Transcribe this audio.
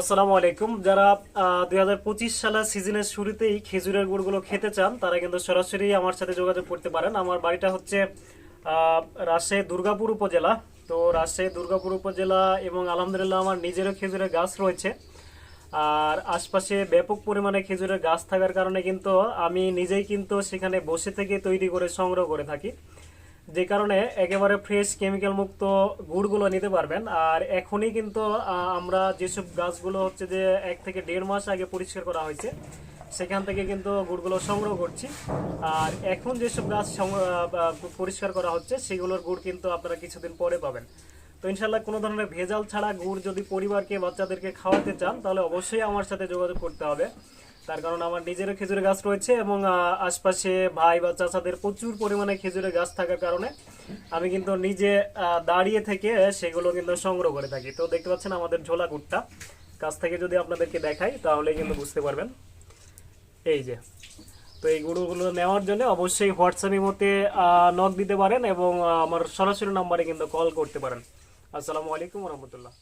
আসসালামু আলাইকুম। যারা দুই হাজার পঁচিশ সালের সিজনের শুরুতেই খেজুরের গুড়গুলো খেতে চান, তারা কিন্তু সরাসরি আমার সাথে যোগাযোগ করতে পারেন। আমার বাড়িটা হচ্ছে রাজশাহী দুর্গাপুর উপজেলা। তো রাজশাহী দুর্গাপুর উপজেলা এবং আলহামদুলিল্লাহ আমার নিজেরও খেজুরের গাছ রয়েছে। আর আশপাশে ব্যাপক পরিমাণে খেজুরের গাছ থাকার কারণে কিন্তু আমি নিজেই কিন্তু সেখানে বসে থেকে তৈরি করে সংগ্রহ করে থাকি। যে কারণে একেবারে ফ্রেশ কেমিক্যাল মুক্ত গুড়গুলো নিতে পারবেন। আর এখনই কিন্তু আমরা যেসব গাছগুলো হচ্ছে যে এক থেকে দেড় মাস আগে পরিষ্কার করা হয়েছে, সেখান থেকে কিন্তু গুড়গুলো সংগ্রহ করছি। আর এখন যেসব গাছ পরিষ্কার করা হচ্ছে, সেগুলোর গুড় কিন্তু আপনারা কিছুদিন পরে পাবেন। তো ইনশাল্লাহ কোনো ধরনের ভেজাল ছাড়া গুড় যদি পরিবারকে, বাচ্চাদেরকে খাওয়াতে চান, তাহলে অবশ্যই আমার সাথে যোগাযোগ করতে হবে। তার কারণ আমার নিজেরও খেজুরের গাছ রয়েছে এবং আশপাশে ভাই বা চাচাদের প্রচুর পরিমাণে খেজুরের গাছ থাকার কারণে আমি কিন্তু নিজে দাঁড়িয়ে থেকে সেগুলো কিন্তু সংগ্রহ করে থাকি। তো দেখতে পাচ্ছেন আমাদের ঝোলা কুটটা। কাছ থেকে যদি আপনাদেরকে দেখাই, তাহলে কিন্তু বুঝতে পারবেন। এই যে, তো এই গুঁড়োগুলো নেওয়ার জন্য অবশ্যই হোয়াটসঅ্যাপের মধ্যে নক দিতে পারেন এবং আমার সরাসরি নাম্বারে কিন্তু কল করতে পারেন। আসসালামু আলাইকুম রহমতুল্লাহ।